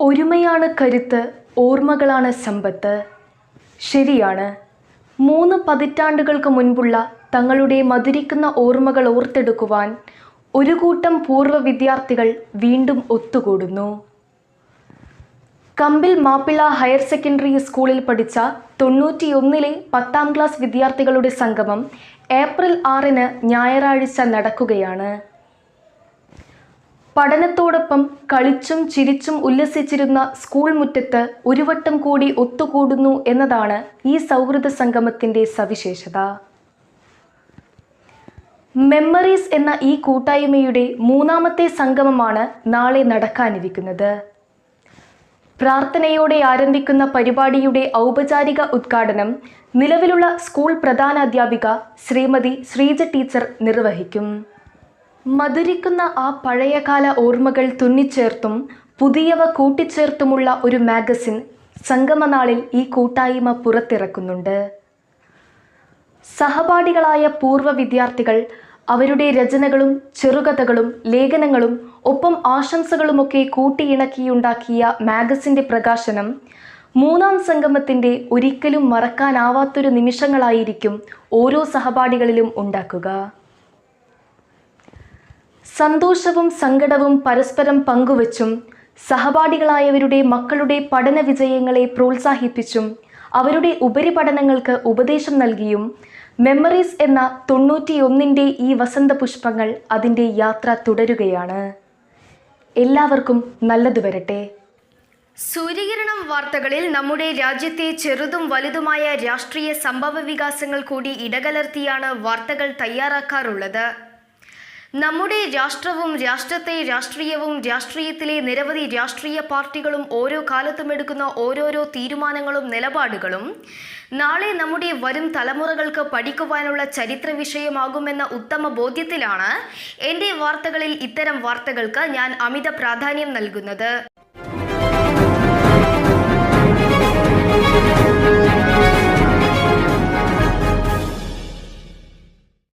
ഒരുമയാണ് കരുത്ത് ഓർമ്മകളാണ് സമ്പത്ത്. ശരിയാണ്. മൂന്ന് പതിറ്റാണ്ടുകൾക്ക് മുൻപുള്ള തങ്ങളുടെ മധുരിക്കുന്ന ഓർമ്മകൾ ഓർത്തെടുക്കുവാൻ ഒരു കൂട്ടം പൂർവ വിദ്യാർത്ഥികൾ വീണ്ടും ഒത്തുകൂടുന്നു. കമ്പിൽ മാപ്പിള ഹയർ സെക്കൻഡറി സ്കൂളിൽ പഠിച്ച തൊണ്ണൂറ്റിയൊന്നിലെ പത്താം ക്ലാസ് വിദ്യാർത്ഥികളുടെ സംഗമം ഏപ്രിൽ ആറിന് ഞായറാഴ്ച നടക്കുകയാണ്. പഠനത്തോടൊപ്പം കളിച്ചും ചിരിച്ചും ഉല്ലസിച്ചിരുന്ന സ്കൂൾ മുറ്റത്ത് ഒരു വട്ടം കൂടി ഒത്തുകൂടുന്നു എന്നതാണ് ഈ സൗഹൃദ സംഗമത്തിന്റെ സവിശേഷത. മെമ്മറീസ് എന്ന ഈ കൂട്ടായ്മയുടെ മൂന്നാമത്തെ സംഗമമാണ് നാളെ നടക്കാനിരിക്കുന്നത്. പ്രാർത്ഥനയോടെ ആരംഭിക്കുന്ന പരിപാടിയുടെ ഔപചാരിക ഉദ്ഘാടനം നിലവിലുള്ള സ്കൂൾ പ്രധാനാധ്യാപിക ശ്രീമതി ശ്രീജ ടീച്ചർ നിർവഹിക്കും. മധുരിക്കുന്ന ആ പഴയകാല ഓർമ്മകൾ തുന്നിച്ചേർത്തും പുതിയവ കൂട്ടിച്ചേർത്തുമുള്ള ഒരു മാഗസിൻ സംഗമനാളിൽ ഈ കൂട്ടായ്മ പുറത്തിറക്കുന്നുണ്ട്. സഹപാഠികളായ പൂർവ വിദ്യാർത്ഥികൾ അവരുടെ രചനകളും ചെറുകഥകളും ലേഖനങ്ങളും ഒപ്പം ആശംസകളുമൊക്കെ കൂട്ടിയിണക്കിയുണ്ടാക്കിയ മാഗസിന്റെ പ്രകാശനം മൂന്നാം സംഗമത്തിന്റെ ഒരിക്കലും മറക്കാനാവാത്തൊരു നിമിഷങ്ങളായിരിക്കും ഓരോ സഹപാഠികളിലും ഉണ്ടാക്കുക. സന്തോഷവും സങ്കടവും പരസ്പരം പങ്കുവച്ചും സഹപാഠികളായവരുടെ മക്കളുടെ പഠന വിജയങ്ങളെ പ്രോത്സാഹിപ്പിച്ചും അവരുടെ ഉപരിപഠനങ്ങൾക്ക് ഉപദേശം നൽകിയും മെമ്മറീസ് എന്ന തൊണ്ണൂറ്റിയൊന്നിന്റെ ഈ വസന്ത പുഷ്പങ്ങൾ അതിന്റെ യാത്ര തുടരുകയാണ്. എല്ലാവർക്കും നല്ലത് വരട്ടെ. സൂര്യകിരണം വാർത്തകളിൽ നമ്മുടെ രാജ്യത്തെ ചെറുതും വലുതുമായ രാഷ്ട്രീയ സംഭവ വികാസങ്ങൾ കൂടി ഇടകലർത്തിയാണ് വാർത്തകൾ തയ്യാറാക്കാറുള്ളത്. നമ്മുടെ രാഷ്ട്രവും രാഷ്ട്രത്തെ രാഷ്ട്രീയവും രാഷ്ട്രീയത്തിലെ നിരവധി രാഷ്ട്രീയ പാർട്ടികളും ഓരോ കാലത്തും എടുക്കുന്ന ഓരോരോ തീരുമാനങ്ങളും നിലപാടുകളും നാളെ നമ്മുടെ വരും തലമുറകൾക്ക് പഠിക്കുവാനുള്ള ചരിത്ര വിഷയമാകുമെന്ന ഉത്തമ ബോധ്യത്തിലാണ് എന്റെ വാർത്തകളിൽ ഇത്തരം വാർത്തകൾക്ക് ഞാൻ അമിത പ്രാധാന്യം നൽകുന്നത്.